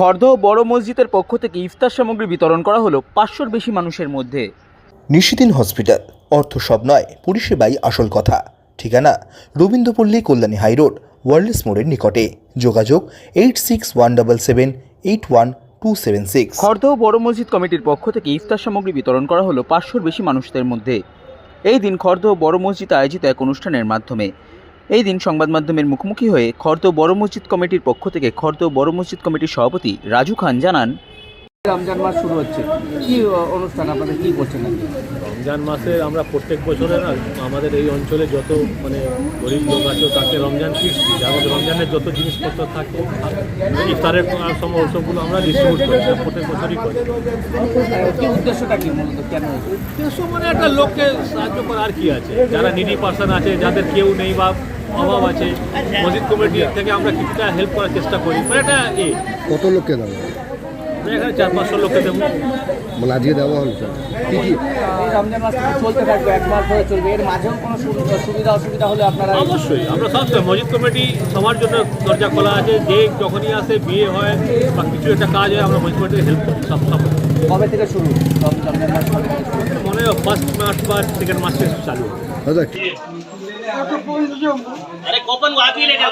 খর্দহ বড় মসজিদের পক্ষ থেকে ইফতার সামগ্রী বিতরণ করা হলো পাঁচশোর বেশি মানুষের মধ্যে। নিশিদিন হসপিটাল অর্থ সব নয় পরিষেবাই আসল কথা। ঠিকানা রবীন্দ্রপল্লী কল্যাণী হাইরোড ওয়ার্ল্ডস মোড়ের নিকটে। যোগাযোগ eight six one double seven eight one two seven six. Khardah বড় মসজিদ কমিটির পক্ষ থেকে ইফতার সামগ্রী বিতরণ করা হলো পাঁচশোর বেশি মানুষদের মধ্যে। এই দিন খর্দহ বড় মসজিদ আয়োজিত এক অনুষ্ঠানের মাধ্যমে। এই দিন সংবাদ মাধ্যমের মুখোমুখি হয়ে খর্দ বড় মসজিদ কমিটির পক্ষ থেকে খর্দ বড় মসজিদ কমিটির সভাপতি রাজু খান জানান রমজান মাস শুরু হচ্ছে। কি অনুষ্ঠান আপনাদের কি করছেন রমজান মাসে আমরা প্রত্যেক বছরে না আমাদের এই অঞ্চলে যত মানে গরিব লোক আছে তাকে রমজান দিই। আমাদের রমজানের যত জিনিসপত্র থাকে ইফতারের সময় ওসবগুলো আমরা ডিস্ট্রিবিউট করি প্রত্যেক বছরই করি। কি উদ্দেশ্যটা কি মূলত? কেন? উদ্দেশ্য মানে একটা লোককে সাহায্য করা আর কি আছে? যারা নিডি পার্সন আছে যাদের কেউ নেই বা অভাব আছে মসজিদ কমিটি থেকে আমরা কিছুটা হেল্প করার চেষ্টা করি। মানে এটা এ কত লোককে দেওয়া চার পাঁচশো লোককে দেবো মানে আজকে দেওয়া হলো স্যার কি কি এই রমজান মাস তো চলতে থাকবে এক মাস ধরে চলবে এর মাঝেও কোনো সুবিধা সুবিধা অসুবিধা হলে আপনারা অবশ্যই আমরা সবসময় মসজিদ কমিটি সবার জন্য দরজা খোলা আছে যে যখনই আসে বিয়ে হয় বা কিছু একটা কাজ হয় আমরা মসজিদ কমিটিকে হেল্প করি সব সব কবে থেকে শুরু রম- রমজান মাস কবে থেকে শুরু মনে হয় ফার্স্ট মার্চ বা সেকেন্ড মার্চ থেকে চালু হবে। দাদা अरे कोपन वो आप ही ले जाओ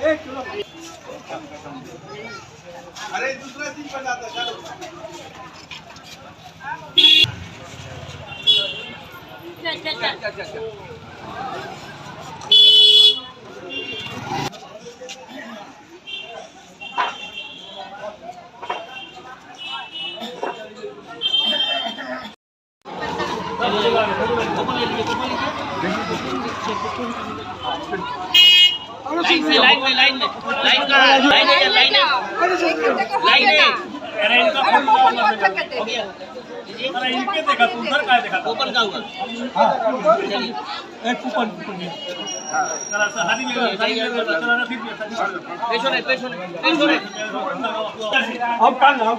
Hey, come on. जल्दी से ले जाओ हाथ से पकड़ ला एक लाइन में लाइन में लाइन में लाइन का लाइन है लाइन है लाइन है अरे इनका हो गया अरे इनके देखा तू उधर का देखा कूपन का हुआ चलिए एक कूपन कूपन जरा सा हाथी में हाथी में चला ना फिर पेशो रे पेशो रे पेशो रे अब काल अब